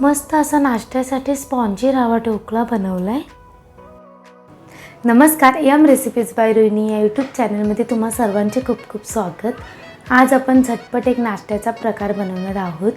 मस्त असा नाश्त्यासाठी स्पॉन्जी रवा ढोकळा बनवला आहे नमस्कार यम रेसिपीज बाय रोहिणी या यूट्यूब चॅनलमध्ये तुम्हा सर्वांचे खूप खूप स्वागत. आज आपण झटपट एक नाश्त्याचा प्रकार बनवणार आहोत.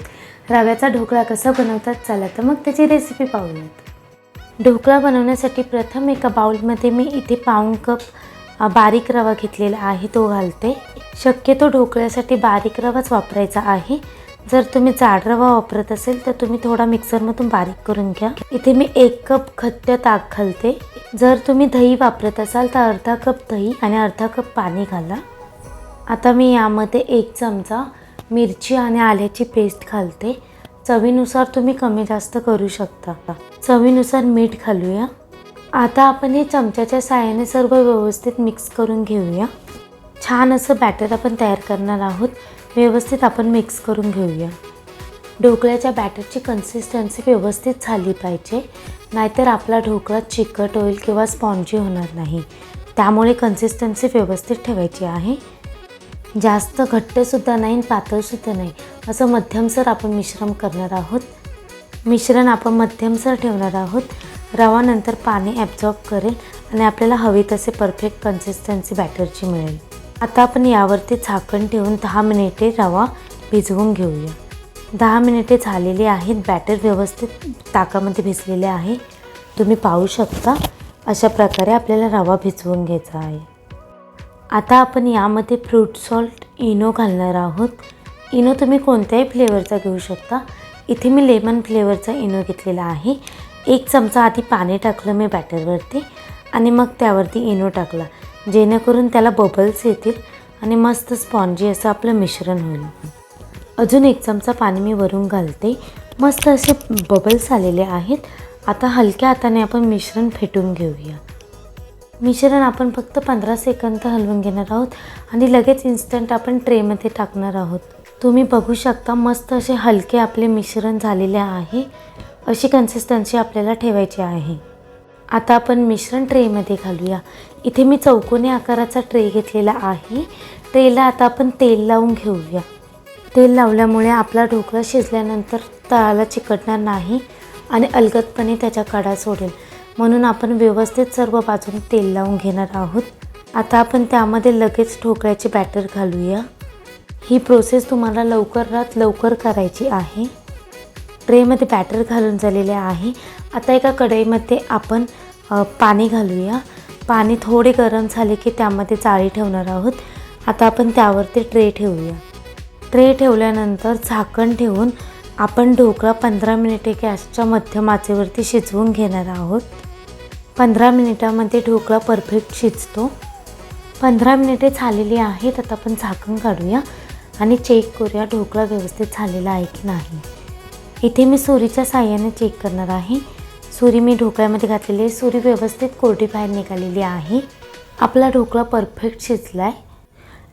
रव्याचा ढोकळा कसा बनवतात चला तर मग त्याची रेसिपी पाहूयात. ढोकळा बनवण्यासाठी प्रथम एका बाउलमध्ये मी इथे पाऊण कप बारीक रवा घेतलेला आहे तो घालते. शक्यतो ढोकळ्यासाठी बारीक रवाच वापरायचा आहे. जर तुम्ही जाड रवा वापरत असेल तर तुम्ही थोडा मिक्सरमधून बारीक करून घ्या. इथे मी एक कप खत्य ताक घालते. जर तुम्ही दही वापरत असाल तर अर्धा कप दही आणि अर्धा कप पाणी घाला. आता मी यामध्ये एक चमचा मिरची आणि आल्याची पेस्ट घालते. चवीनुसार तुम्ही कमी जास्त करू शकता. चवीनुसार मीठ घालूया. आता आपण हे चमच्याच्या साहाय्याने सर्व व्यवस्थित मिक्स करून घेऊया. छान असं बॅटर आपण तयार करणार आहोत. व्यवस्थित आपण मिक्स करून घेऊया. ढोकळ्याच्या बॅटरची कन्सिस्टन्सी व्यवस्थित झाली पाहिजे. नाहीतर आपला ढोकळा चिकट होईल किंवा स्पॉन्जी होणार नाही. त्यामुळे कन्सिस्टन्सी व्यवस्थित ठेवायची आहे. जास्त घट्टसुद्धा नाही आणि पातळसुद्धा नाही. असं मध्यमसर आपण मिश्रण करणार आहोत. मिश्रण आपण मध्यमसर ठेवणार आहोत. रवा नंतर पाणी ॲब्झॉर्ब करेल आणि आपल्याला हवी तसे परफेक्ट कन्सिस्टन्सी बॅटरची मिळेल. आता आपण यावरती झाकण ठेवून दहा मिनिटे रवा भिजवून घेऊया. दहा मिनिटे झालेली आहेत बॅटर व्यवस्थित ताकामध्ये भिजलेले आहे. तुम्ही पाहू शकता अशा प्रकारे आपल्याला रवा भिजवून घ्यायचा आहे. आता आपण यामध्ये फ्रूट सॉल्ट इनो घालणार आहोत. इनो तुम्ही कोणत्याही फ्लेवरचा घेऊ शकता. इथे मी लेमन फ्लेवरचा इनो घेतलेला आहे. एक चमचा आधी पाणी टाकलं मी बॅटरवरती आणि मग त्यावरती इनो टाकला. जेणेकरून त्याला बबल्स येतील आणि मस्त स्पॉन्जी असं आपलं मिश्रण होईल. अजून एक चमचा पाणी मी वरून घालते. मस्त असे बबल्स आलेले आहेत. आता हलक्या हाताने आपण मिश्रण फेटून घेऊया. मिश्रण आपण फक्त पंधरा सेकंद हलवून घेणार आहोत आणि लगेच इन्स्टंट आपण ट्रेमध्ये टाकणार आहोत. तुम्ही बघू शकता मस्त असे हलके आपले मिश्रण झालेले आहे. अशी कन्सिस्टन्सी आपल्याला ठेवायची आहे. आता आपण मिश्रण ट्रेमध्ये घालूया. इथे मी चौकोनी आकाराचा ट्रे घेतलेला आहे. ट्रेला आता आपण तेल लावून घेऊया. तेल लावल्यामुळे आपला ढोकळा शिजल्यानंतर तळाला चिकटणार नाही आणि अलगदपणे त्याच्या कडा सोडेल. म्हणून आपण व्यवस्थित सर्व बाजूने तेल लावून घेणार आहोत. आता आपण त्यामध्ये लगेच ढोकळ्याचे बॅटर घालूया. ही प्रोसेस तुम्हाला लवकरात लवकर करायची आहे. ट्रेमध्ये बॅटर घालून झालेले आहे. आता एका कढईमध्ये आपण पाणी घालूया. पाणी थोडे गरम झाले की त्यामध्ये चाळी ठेवणार आहोत. आता आपण त्यावरती ट्रे ठेवूया. ट्रे ठेवल्यानंतर झाकण ठेवून आपण ढोकळा पंधरा मिनिटे गॅसच्या मध्यम आचेवरती शिजवून घेणार आहोत. पंधरा मिनिटामध्ये ढोकळा परफेक्ट शिजतो. पंधरा मिनिटे झालेली आहेत आता आपण झाकण काढूया आणि चेक करूया ढोकळा व्यवस्थित झालेला आहे की नाही. इथे मी सुरीच्या साह्याने चेक करणार आहे. सुरी मी ढोकळ्यामध्ये घातलेली आहे. सुरी व्यवस्थित कोरडी बाहेर निघालेली आहे. आपला ढोकळा परफेक्ट शिजला आहे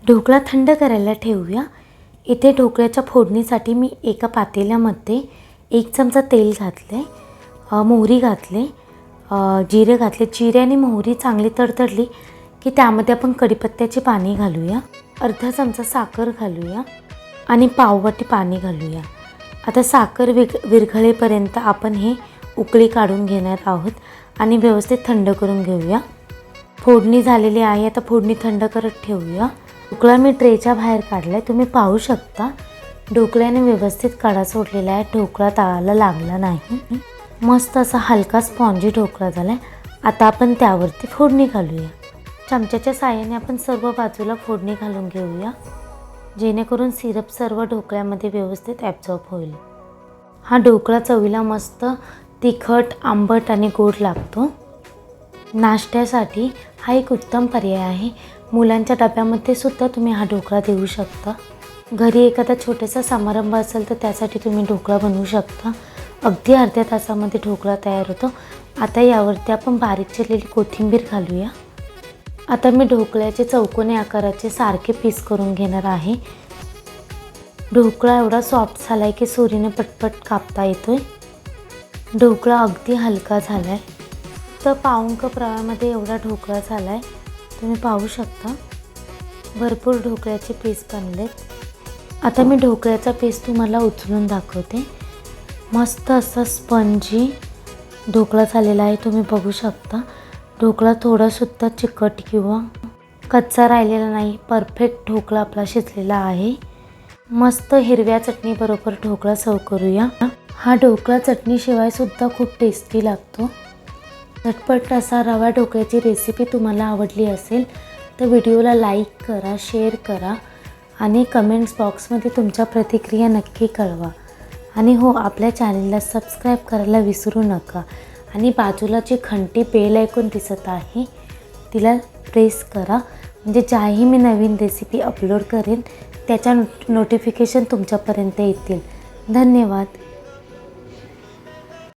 ढोकळा थंड करायला ठेवूया. इथे ढोकळ्याच्या फोडणीसाठी मी एका पातेल्यामध्ये एक चमचा तेल घातलं आहे मोहरी घातले जिरे घातले. जिरे आणि मोहरी चांगली तडतडली की त्यामध्ये आपण कढीपत्त्याची पाणी घालूया. अर्धा चमचा साखर घालूया आणि पाववाटी पाणी घालूया. आता साखर विग विरघळेपर्यंत आपण हे उकळी काढून घेणार आहोत आणि व्यवस्थित थंड करून घेऊया. फोडणी झालेली आहे आता फोडणी थंड करत ठेवूया. ढोकळा मी ट्रेच्या बाहेर काढला आहे तुम्ही पाहू शकता. ढोकळ्याने व्यवस्थित कडा सोडलेला आहे ढोकळा तळाला लागला नाही. मस्त असा हलका स्पॉन्जी ढोकळा झाला आहे आता आपण त्यावरती फोडणी घालूया. चमच्याच्या साह्याने आपण सर्व बाजूला फोडणी घालून घेऊया. जेणेकरून सिरप सर्व ढोकळ्यामध्ये व्यवस्थित ॲब्झॉर्ब होईल. हा ढोकळा चवीला मस्त तिखट आंबट आणि गोड लागतो. नाश्त्यासाठी हा एक उत्तम पर्याय आहे. मुलांच्या डब्यामध्ये सुद्धा तुम्ही हा ढोकळा देऊ शकता. घरी एखादा छोटासा समारंभ असेल तर त्यासाठी तुम्ही ढोकळा बनवू शकता. अगदी अर्ध्या तासामध्ये ढोकळा तयार होतो. आता यावरती आपण बारीक चिरलेली कोथिंबीर घालूया. आता मी ढोकळ्याचे चौकोनी आकाराचे सारखे पीस करून घेणार आहे. ढोकळा एवढा सॉफ्ट झाला आहे की सुरीने पटपट कापता येतो आहे ढोकळा अगदी हलका झाला आहे तर पाऊण कप रव्यामध्ये एवढा ढोकळा झाला आहे तुम्ही पाहू शकता. भरपूर ढोकळ्याचे पीस बनलेत. आता मी ढोकळ्याचा पीस तुम्हाला उचलून दाखवते. मस्त असा स्पंजी ढोकळा झालेला आहे तुम्ही बघू शकता. ढोकळा थोडासुद्धा चिकट किंवा कच्चा राहिलेला नाही. परफेक्ट ढोकळा आपला शिजलेला आहे. मस्त हिरव्या चटणीबरोबर ढोकळा सर्व करूया. हा ढोकळा चटणीशिवायसुद्धा खूप टेस्टी लागतो. झटपट असा रवा ढोकळ्याची रेसिपी तुम्हाला आवडली असेल तर व्हिडिओला लाईक करा शेअर करा आणि कमेंट्स बॉक्समध्ये तुमच्या प्रतिक्रिया नक्की कळवा. आणि हो आपल्या चॅनलला सबस्क्राईब करायला विसरू नका. आणि बाजूला जी घंटी बेल ऐकून दिसत आहे तिला प्रेस करा. म्हणजे ज्याही मी नवीन रेसिपी अपलोड करेन त्याच्या नोट नोटिफिकेशन तुमच्यापर्यंत येतील. धन्यवाद.